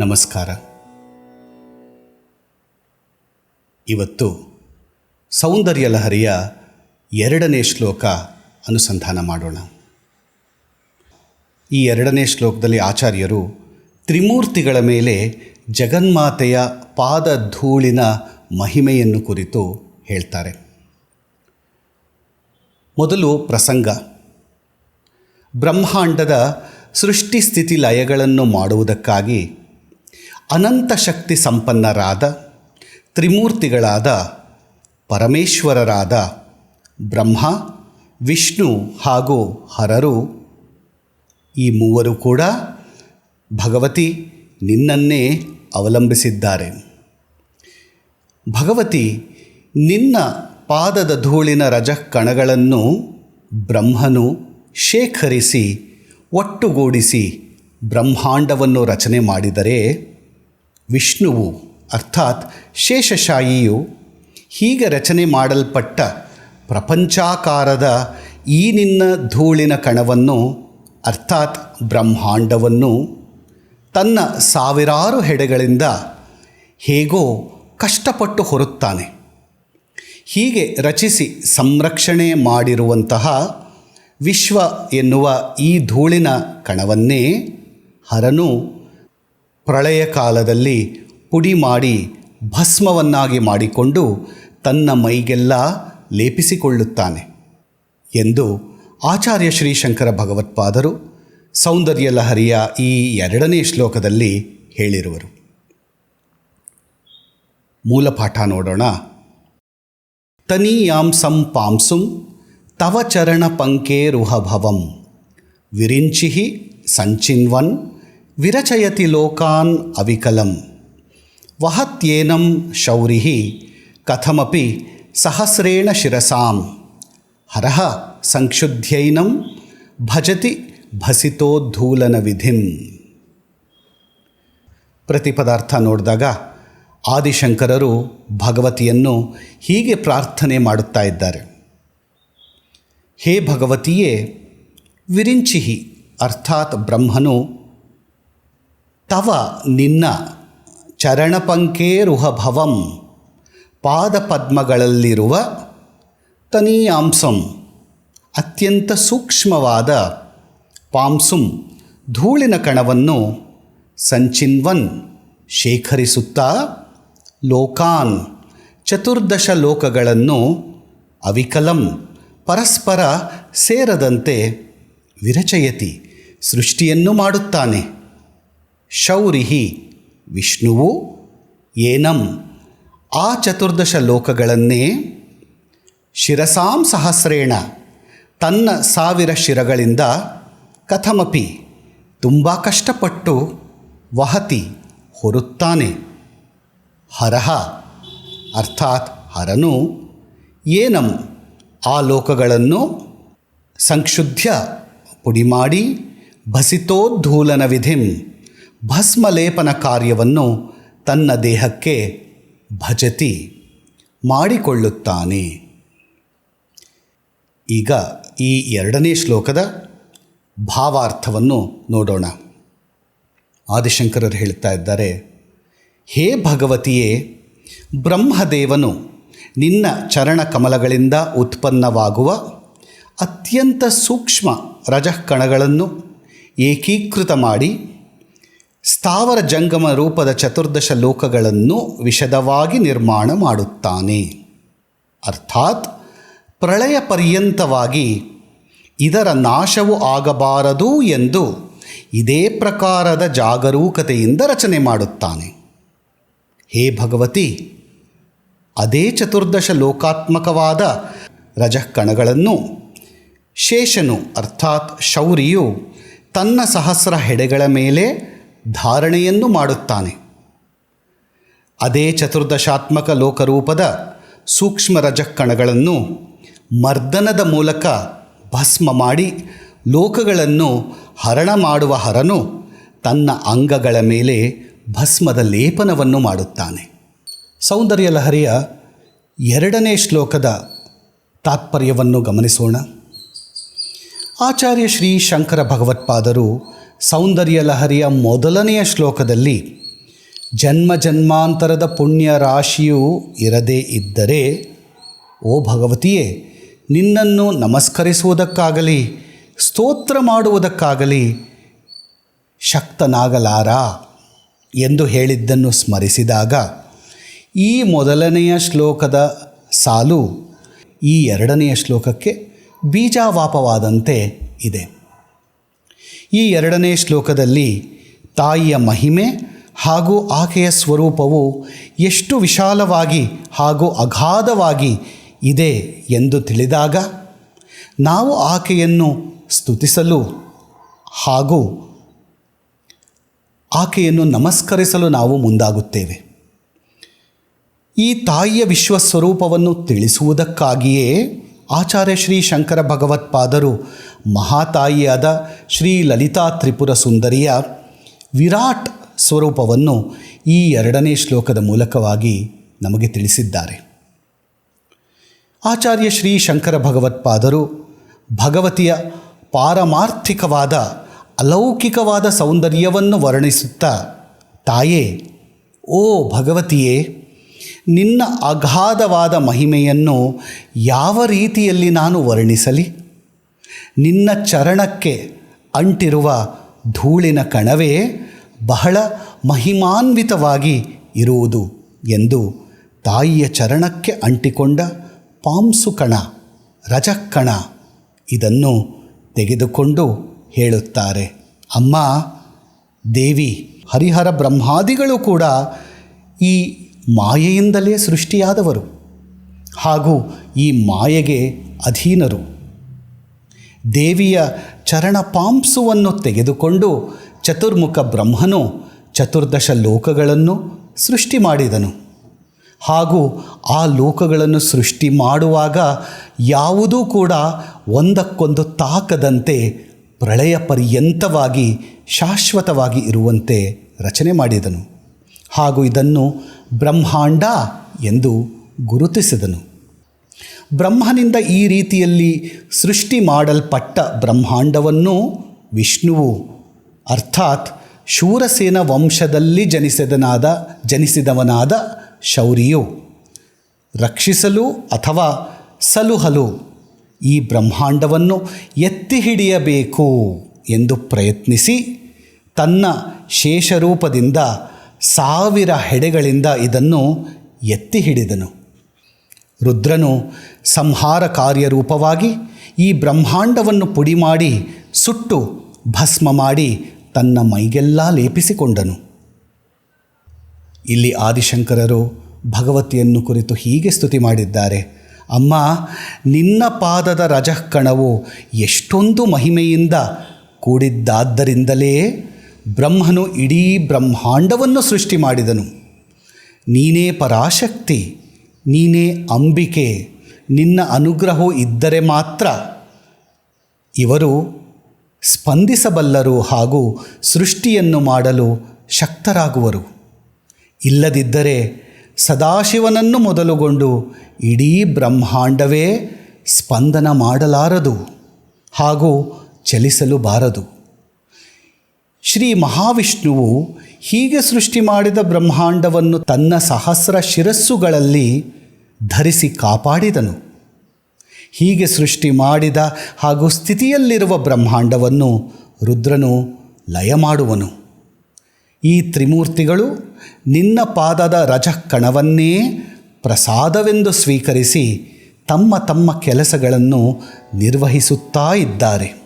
ನಮಸ್ಕಾರ. ಇವತ್ತು ಸೌಂದರ್ಯ ಲಹರಿಯ ಎರಡನೇ ಶ್ಲೋಕ ಅನುಸಂಧಾನ ಮಾಡೋಣ. ಈ ಎರಡನೇ ಶ್ಲೋಕದಲ್ಲಿ ಆಚಾರ್ಯರು ತ್ರಿಮೂರ್ತಿಗಳ ಮೇಲೆ ಜಗನ್ಮಾತೆಯ ಪಾದ ಧೂಳಿನ ಮಹಿಮೆಯನ್ನು ಕುರಿತು ಹೇಳ್ತಾರೆ. ಮೊದಲು ಪ್ರಸಂಗ. ಬ್ರಹ್ಮಾಂಡದ ಸೃಷ್ಟಿ ಸ್ಥಿತಿ ಲಯಗಳನ್ನು ಮಾಡುವುದಕ್ಕಾಗಿ ಅನಂತ ಶಕ್ತಿ ಸಂಪನ್ನರಾದ, ತ್ರಿಮೂರ್ತಿಗಳಾದ, ಪರಮೇಶ್ವರರಾದ, ಬ್ರಹ್ಮ, ವಿಷ್ಣು ಹಾಗೂ ಹರರು. ಈ ಮೂವರು ಕೂಡ ಭಗವತಿ ನಿನ್ನನ್ನೇ ಅವಲಂಬಿಸಿದ್ದಾರೆ. ಭಗವತಿ ನಿನ್ನ ಪಾದದ ಧೂಳಿನ ರಜಕಣಗಳನ್ನು ಬ್ರಹ್ಮನು ಶೇಖರಿಸಿ, ಒಟ್ಟುಗೂಡಿಸಿ ಬ್ರಹ್ಮಾಂಡವನ್ನು ರಚನೆ ಮಾಡಿದರೆ ವಿಷ್ಣುವು, ಅರ್ಥಾತ್ ಶೇಷಶಾಯಿಯು, ಹೀಗೆ ರಚನೆ ಮಾಡಲ್ಪಟ್ಟ ಪ್ರಪಂಚಾಕಾರದ ಈ ನಿನ್ನ ಧೂಳಿನ ಕಣವನ್ನು, ಅರ್ಥಾತ್ ಬ್ರಹ್ಮಾಂಡವನ್ನು, ತನ್ನ ಸಾವಿರಾರು ಹೆಡೆಗಳಿಂದ ಹೇಗೋ ಕಷ್ಟಪಟ್ಟು ಹೊರುತ್ತಾನೆ. ಹೀಗೆ ರಚಿಸಿ ಸಂರಕ್ಷಣೆ ಮಾಡಿರುವಂತಹ ವಿಶ್ವ ಎನ್ನುವ ಈ ಧೂಳಿನ ಕಣವನ್ನೇ ಹರನು ಪ್ರಳಯ ಕಾಲದಲ್ಲಿ ಪುಡಿ ಮಾಡಿ ಭಸ್ಮವನ್ನಾಗಿ ಮಾಡಿಕೊಂಡು ತನ್ನ ಮೈಗೆಲ್ಲ ಲೇಪಿಸಿಕೊಳ್ಳುತ್ತಾನೆ ಎಂದು ಆಚಾರ್ಯ ಶ್ರೀಶಂಕರ ಭಗವತ್ಪಾದರು. ಸೌಂದರ್ಯ ಲಹರಿಯ ಈ ಎರಡನೇ ಶ್ಲೋಕದಲ್ಲಿ ಹೇಳಿರುವರು. ಮೂಲಪಾಠ ನೋಡೋಣ. ತನೀಯಾಂಸಂ ಪಾಂಸುಂ ತವ ಚರಣ ಪಂಕೇರುಹಭವಂ ವಿರಿಂಚಿಹಿ ಸಂಚಿನ್ವನ್ ವಿರಚಯತಿ ಲೋಕಾನ್ ಅವಿಕಲಂ. ವಹತ್ಯೇನಂ ಶೌರಿ ಕಥಮಪಿ ಸಹಸ್ರೇಣ ಶಿರಸಾಂ. ಹರಃ ಸಂಕ್ಷುಧ್ಯೈನಂ ಭಜತಿ ಭಸಿತೋದ್ಧೂಲನ ವಿಧಿಂ. ಪ್ರತಿಪದಾರ್ಥ ನೋಡಿದಾಗ ಆದಿಶಂಕರರು ಭಗವತಿಯನ್ನು ಹೀಗೆ ಪ್ರಾರ್ಥನೆ ಮಾಡುತ್ತಾ ಇದ್ದಾರೆ. ಹೇ ಭಗವತಿಯೇ, ವಿರಿಂಚಿಹಿ, ಅರ್ಥಾತ್ ಬ್ರಹ್ಮನು ತವ ನಿನ್ನ ಚರಣಪಂಕೇರುಹಭವಂ ಪಾದಪದ್ಮಗಳಲ್ಲಿರುವ ತನೀಯಾಂಸಂ. ಅತ್ಯಂತ ಸೂಕ್ಷ್ಮವಾದ ಪಾಂಸುಂ ಧೂಳಿನ ಕಣವನ್ನು ಸಂಚಿನ್ವನ್ ಶೇಖರಿಸುತ್ತಾ ಲೋಕಾನ್ ಚತುರ್ದಶ ಲೋಕಗಳನ್ನು ಅವಿಕಲಂ ಪರಸ್ಪರ ಸೇರದಂತೆ ವಿರಚಯತಿ ಸೃಷ್ಟಿಯನ್ನು ಮಾಡುತ್ತಾನೆ. ಶೌರಿಹಿ ವಿಷ್ಣುವು ಏನಂ? ಆ ಚತುರ್ದಶ ಲೋಕಗಳನ್ನೇ ಶಿರಸಾಂ ಸಹಸ್ರೇಣ, ತನ್ನ ಸಾವಿರ ಶಿರಗಳಿಂದ ಕಥಮಪಿ, ತುಂಬ ಕಷ್ಟಪಟ್ಟು ವಹತಿ ಹೊರುತ್ತಾನೆ. ಹರಹ, ಅರ್ಥಾತ್ ಹರನು, ಏನಂ? ಆ ಲೋಕಗಳನ್ನು ಸಂಕ್ಷುದ್ಯ ಪುಡಿಮಾಡಿ ಭಸಿತೋದ್ಧೂಲನ ವಿಧಿಂ. ಭಸ್ಮಲೇಪನ ಕಾರ್ಯವನ್ನು ತನ್ನ ದೇಹಕ್ಕೆ ಭಜತಿ ಮಾಡಿಕೊಳ್ಳುತ್ತಾನೆ. ಈಗ ಈ ಎರಡನೇ ಶ್ಲೋಕದ ಭಾವಾರ್ಥವನ್ನು ನೋಡೋಣ. ಆದಿಶಂಕರರು ಹೇಳ್ತಾ ಇದ್ದಾರೆ, ಹೇ ಭಗವತಿಯೇ, ಬ್ರಹ್ಮದೇವನು ನಿನ್ನ ಚರಣ ಕಮಲಗಳಿಂದ ಉತ್ಪನ್ನವಾಗುವ ಅತ್ಯಂತ ಸೂಕ್ಷ್ಮ ರಜಃಕಣಗಳನ್ನು ಏಕೀಕೃತ ಮಾಡಿ ಸ್ಥಾವರ ಜಂಗಮ ರೂಪದ ಚತುರ್ದಶ ಲೋಕಗಳನ್ನು ವಿಶದವಾಗಿ ನಿರ್ಮಾಣ ಮಾಡುತ್ತಾನೆ. ಅರ್ಥಾತ್ ಪ್ರಳಯ ಪರ್ಯಂತವಾಗಿ ಇದರ ನಾಶವು ಆಗಬಾರದು ಎಂದು ಇದೇ ಪ್ರಕಾರದ ಜಾಗರೂಕತೆಯಿಂದ ರಚನೆ ಮಾಡುತ್ತಾನೆ. ಹೇ ಭಗವತಿ, ಅದೇ ಚತುರ್ದಶ ಲೋಕಾತ್ಮಕವಾದ ರಜಃಕಣಗಳನ್ನು ಶೇಷನು, ಅರ್ಥಾತ್ ಶೌರಿಯು, ತನ್ನ ಸಹಸ್ರ ಹೆಡೆಗಳ ಮೇಲೆ ಧಾರಣೆಯನ್ನು ಮಾಡುತ್ತಾನೆ. ಅದೇ ಚತುರ್ದಶಾತ್ಮಕ ಲೋಕರೂಪದ ಸೂಕ್ಷ್ಮ ರಜಕ್ಕಣಗಳನ್ನು ಮರ್ದನದ ಮೂಲಕ ಭಸ್ಮ ಮಾಡಿ ಲೋಕಗಳನ್ನು ಹರಣ ಮಾಡುವ ಹರನು ತನ್ನ ಅಂಗಗಳ ಮೇಲೆ ಭಸ್ಮದ ಲೇಪನವನ್ನು ಮಾಡುತ್ತಾನೆ. ಸೌಂದರ್ಯ ಲಹರಿಯ ಎರಡನೇ ಶ್ಲೋಕದ ತಾತ್ಪರ್ಯವನ್ನು ಗಮನಿಸೋಣ. ಆಚಾರ್ಯ ಶ್ರೀ ಶಂಕರ ಭಗವತ್ಪಾದರು ಸೌಂದರ್ಯ ಲಹರಿಯ ಮೊದಲನೆಯ ಶ್ಲೋಕದಲ್ಲಿ ಜನ್ಮ ಜನ್ಮಾಂತರದ ಪುಣ್ಯ ರಾಶಿಯು ಇರದೇ ಇದ್ದರೆ, ಓ ಭಗವತಿಯೇ, ನಿನ್ನನ್ನು ನಮಸ್ಕರಿಸುವುದಕ್ಕಾಗಲಿ, ಸ್ತೋತ್ರ ಮಾಡುವುದಕ್ಕಾಗಲಿ ಶಕ್ತನಾಗಲಾರ ಎಂದು ಹೇಳಿದ್ದನ್ನು ಸ್ಮರಿಸಿದಾಗ ಈ ಮೊದಲನೆಯ ಶ್ಲೋಕದ ಸಾಲು ಈ ಎರಡನೆಯ ಶ್ಲೋಕಕ್ಕೆ ಬೀಜಾವಾಪವಾದಂತೆ ಇದೆ. ಈ ಎರಡನೇ ಶ್ಲೋಕದಲ್ಲಿ ತಾಯಿಯ ಮಹಿಮೆ ಹಾಗೂ ಆಕೆಯ ಸ್ವರೂಪವು ಎಷ್ಟು ವಿಶಾಲವಾಗಿ ಹಾಗೂ ಅಗಾಧವಾಗಿ ಇದೆ ಎಂದು ತಿಳಿದಾಗ ನಾವು ಆಕೆಯನ್ನು ಸ್ತುತಿಸಲು ಹಾಗೂ ಆಕೆಯನ್ನು ನಮಸ್ಕರಿಸಲು ನಾವು ಮುಂದಾಗುತ್ತೇವೆ. ಈ ತಾಯಿಯ ವಿಶ್ವಸ್ವರೂಪವನ್ನು ತಿಳಿಸುವುದಕ್ಕಾಗಿಯೇ ಆಚಾರ್ಯ ಶ್ರೀ ಶಂಕರ ಭಗವತ್ಪಾದರು ಮಹಾತಾಯಿಯಾದ ಶ್ರೀ ಲಲಿತಾ ತ್ರಿಪುರ ಸುಂದರಿಯ ವಿರಾಟ್ ಸ್ವರೂಪವನ್ನು ಈ ಎರಡನೇ ಶ್ಲೋಕದ ಮೂಲಕವಾಗಿ ನಮಗೆ ತಿಳಿಸಿದ್ದಾರೆ. ಆಚಾರ್ಯ ಶ್ರೀ ಶಂಕರ ಭಗವತ್ಪಾದರು ಭಗವತಿಯ ಪಾರಮಾರ್ಥಿಕವಾದ ಅಲೌಕಿಕವಾದ ಸೌಂದರ್ಯವನ್ನು ವರ್ಣಿಸುತ್ತಾ, ತಾಯೇ, ಓ ಭಗವತಿಯೇ ನಿನ್ನ ಅಗಾಧವಾದ ಮಹಿಮೆಯನ್ನು ಯಾವ ರೀತಿಯಲ್ಲಿ ನಾನು ವರ್ಣಿಸಲಿ? ನಿನ್ನ ಚರಣಕ್ಕೆ ಅಂಟಿರುವ ಧೂಳಿನ ಕಣವೇ ಬಹಳ ಮಹಿಮಾನ್ವಿತವಾಗಿ ಇರುವುದು ಎಂದು ತಾಯಿಯ ಚರಣಕ್ಕೆ ಅಂಟಿಕೊಂಡ ಪಾಂಸು ಕಣ ರಜಕ್ಕಣ ಇದನ್ನು ತೆಗೆದುಕೊಂಡು ಹೇಳುತ್ತಾರೆ, ಅಮ್ಮ, ದೇವಿ, ಹರಿಹರ ಬ್ರಹ್ಮಾದಿಗಳು ಕೂಡ ಈ ಮಾಯೆಯಿಂದಲೇ ಸೃಷ್ಟಿಯಾದವರು ಹಾಗೂ ಈ ಮಾಯೆಗೆ ಅಧೀನರು. ದೇವಿಯ ಚರಣ ಪಾಂಸುವನ್ನು ತೆಗೆದುಕೊಂಡು ಚತುರ್ಮುಖ ಬ್ರಹ್ಮನು ಚತುರ್ದಶ ಲೋಕಗಳನ್ನು ಸೃಷ್ಟಿ ಮಾಡಿದನು ಹಾಗೂ ಆ ಲೋಕಗಳನ್ನು ಸೃಷ್ಟಿ ಮಾಡುವಾಗ ಯಾವುದೂ ಕೂಡ ಒಂದಕ್ಕೊಂದು ತಾಕದಂತೆ ಪ್ರಳಯ ಪರ್ಯಂತವಾಗಿ ಶಾಶ್ವತವಾಗಿ ಇರುವಂತೆ ರಚನೆ ಮಾಡಿದನು ಹಾಗೂ ಇದನ್ನು ಬ್ರಹ್ಮಾಂಡ ಎಂದು ಗುರುತಿಸಿದನು. ಬ್ರಹ್ಮನಿಂದ ಈ ರೀತಿಯಲ್ಲಿ ಸೃಷ್ಟಿ ಮಾಡಲ್ಪಟ್ಟ ಬ್ರಹ್ಮಾಂಡವನ್ನು ವಿಷ್ಣುವು, ಅರ್ಥಾತ್ ಶೂರಸೇನ ವಂಶದಲ್ಲಿ ಜನಿಸಿದನಾದ, ಜನಿಸಿದವನಾದ ಶೌರಿಯು. ರಕ್ಷಿಸಲು ಅಥವಾ ಸಲುಹಲು ಈ ಬ್ರಹ್ಮಾಂಡವನ್ನು ಎತ್ತಿ ಹಿಡಿಯಬೇಕು ಎಂದು ಪ್ರಯತ್ನಿಸಿ ತನ್ನ ಶೇಷರೂಪದಿಂದ ಸಾವಿರ ಹೆಡೆಗಳಿಂದ ಇದನ್ನು ಎತ್ತಿ ಹಿಡಿದನು. ರುದ್ರನು ಸಂಹಾರ ಕಾರ್ಯರೂಪವಾಗಿ ಈ ಬ್ರಹ್ಮಾಂಡವನ್ನು ಪುಡಿ ಮಾಡಿ ಸುಟ್ಟು ಭಸ್ಮ ಮಾಡಿ ತನ್ನ ಮೈಗೆಲ್ಲ ಲೇಪಿಸಿಕೊಂಡನು. ಇಲ್ಲಿ ಆದಿಶಂಕರರು ಭಗವತಿಯನ್ನು ಕುರಿತು ಹೀಗೆ ಸ್ತುತಿ ಮಾಡಿದ್ದಾರೆ. ಅಮ್ಮ, ನಿನ್ನ ಪಾದದ ರಜಃಕಣವು ಎಷ್ಟೊಂದು ಮಹಿಮೆಯಿಂದ ಕೂಡಿದ್ದಾದ್ದರಿಂದಲೇ ಬ್ರಹ್ಮನು ಇಡೀ ಬ್ರಹ್ಮಾಂಡವನ್ನು ಸೃಷ್ಟಿ ಮಾಡಿದನು. ನೀನೇ ಪರಾಶಕ್ತಿ, ನೀನೇ ಅಂಬಿಕೆ, ನಿನ್ನ ಅನುಗ್ರಹವು ಇದ್ದರೆ ಮಾತ್ರ ಇವರು ಸ್ಪಂದಿಸಬಲ್ಲರು ಹಾಗೂ ಸೃಷ್ಟಿಯನ್ನು ಮಾಡಲು ಶಕ್ತರಾಗುವರು. ಇಲ್ಲದಿದ್ದರೆ ಸದಾಶಿವನನ್ನು ಮೊದಲುಗೊಂಡು ಇಡೀ ಬ್ರಹ್ಮಾಂಡವೇ ಸ್ಪಂದನ ಮಾಡಲಾರದು ಹಾಗೂ ಚಲಿಸಲು ಬಾರದು. ಶ್ರೀ ಮಹಾವಿಷ್ಣುವು ಹೀಗೆ ಸೃಷ್ಟಿ ಮಾಡಿದ ಬ್ರಹ್ಮಾಂಡವನ್ನು ತನ್ನ ಸಹಸ್ರ ಶಿರಸ್ಸುಗಳಲ್ಲಿ ಧರಿಸಿ ಕಾಪಾಡಿದನು. ಹೀಗೆ ಸೃಷ್ಟಿ ಮಾಡಿದ ಹಾಗೂ ಸ್ಥಿತಿಯಲ್ಲಿರುವ ಬ್ರಹ್ಮಾಂಡವನ್ನು ರುದ್ರನು ಲಯ ಮಾಡುವನು. ಈ ತ್ರಿಮೂರ್ತಿಗಳು ನಿನ್ನ ಪಾದದ ರಜಕಣವನ್ನೇ ಪ್ರಸಾದವೆಂದು ಸ್ವೀಕರಿಸಿ ತಮ್ಮ ತಮ್ಮ ಕೆಲಸಗಳನ್ನು ನಿರ್ವಹಿಸುತ್ತಾ ಇದ್ದಾರೆ.